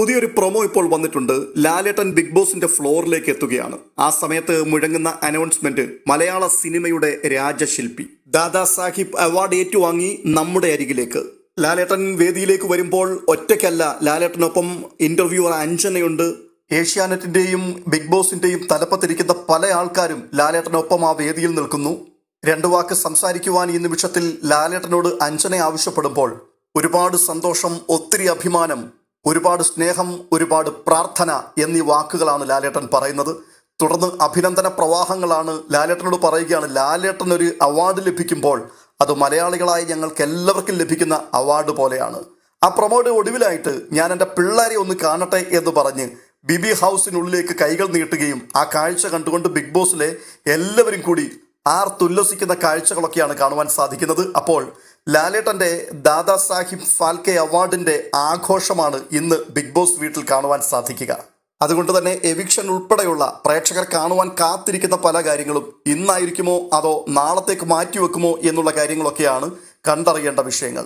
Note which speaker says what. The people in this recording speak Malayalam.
Speaker 1: പുതിയൊരു പ്രൊമോ ഇപ്പോൾ വന്നിട്ടുണ്ട്. ലാലേട്ടൻ ബിഗ് ബോസിന്റെ ഫ്ലോറിലേക്ക് എത്തുകയാണ്. ആ സമയത്ത് മുഴങ്ങുന്ന അനൗൺസ്മെന്റ് മലയാള സിനിമയുടെ രാജശില്പി. ദാദാ സാഹിബ് അവാർഡ് ഏറ്റുവാങ്ങി നമ്മുടെ അരികിലേക്ക്. ലാലേട്ടൻ വേദിയിലേക്ക് വരുമ്പോൾ ഒറ്റയ്ക്കല്ല ലാലേട്ടനൊപ്പം ഇന്റർവ്യൂവർ അഞ്ജനയുണ്ട്. ഏഷ്യാനെറ്റിന്റെയും ബിഗ് ബോസിന്റെയും തലപ്പത്തിരിക്കുന്ന പല ആൾക്കാരും ലാലേട്ടനൊപ്പം ആ വേദിയിൽ നിൽക്കുന്നു. രണ്ടു വാക്ക് സംസാരിക്കുവാൻ ഈ നിമിഷത്തിൽ ലാലേട്ടനോട് അഞ്ജന ആവശ്യപ്പെടുമ്പോൾ ഒരുപാട് സന്തോഷം ഒത്തിരി അഭിമാനം ഒരുപാട് സ്നേഹം ഒരുപാട് പ്രാർത്ഥന എന്നീ വാക്കുകളാണ് ലാലേട്ടൻ പറയുന്നത്. തുടർന്ന് അഭിനന്ദന പ്രവാഹങ്ങളാണ് ലാലേട്ടനോട് പറയുകയാണ്. ലാലേട്ടൻ ഒരു അവാർഡ് ലഭിക്കുമ്പോൾ അത് മലയാളികളായ ഞങ്ങൾക്ക് എല്ലാവർക്കും ലഭിക്കുന്ന അവാർഡ് പോലെയാണ്. ആ പ്രൊമോയുടെ ഒടുവിലായിട്ട് ഞാൻ എന്റെ പിള്ളേരെ ഒന്ന് കാണട്ടെ എന്ന് പറഞ്ഞ് ബിബി ഹൗസിനുള്ളിലേക്ക് കൈകൾ നീട്ടുകയും ആ കാഴ്ച കണ്ടുകൊണ്ട് ബിഗ് ബോസിലെ എല്ലാവരും കൂടി ആർത്തുല്ലസിക്കുന്ന കാഴ്ചകളൊക്കെയാണ് കാണുവാൻ സാധിക്കുന്നത്. അപ്പോൾ ലാലേട്ടന്റെ ദാദാ സാഹിബ് ഫാൽക്കെ അവാർഡിന്റെ ആഘോഷമാണ് ഇന്ന് ബിഗ് ബോസ് വീട്ടിൽ കാണുവാൻ സാധിക്കുക. അതുകൊണ്ട് തന്നെ എവിക്ഷൻ ഉൾപ്പെടെയുള്ള പ്രേക്ഷകർ കാണുവാൻ കാത്തിരിക്കുന്ന പല കാര്യങ്ങളും ഇന്നായിരിക്കുമോ അതോ നാളത്തേക്ക് മാറ്റിവെക്കുമോ എന്നുള്ള കാര്യങ്ങളൊക്കെയാണ് കണ്ടറിയേണ്ട വിഷയങ്ങൾ.